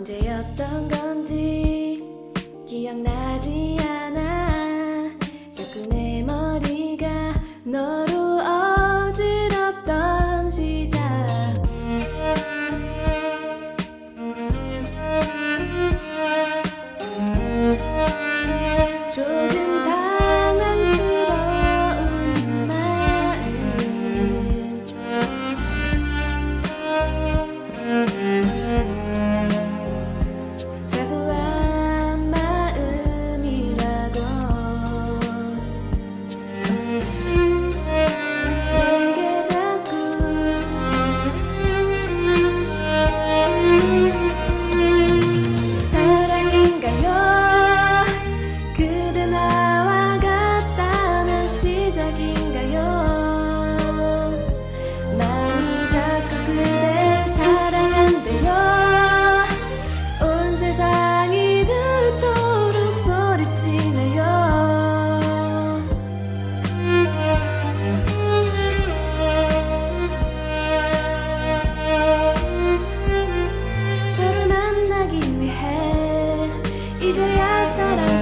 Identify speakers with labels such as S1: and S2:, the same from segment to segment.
S1: 언제였던 건지 기억나지 않아. 이제야 사랑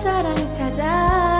S1: 사랑 찾아.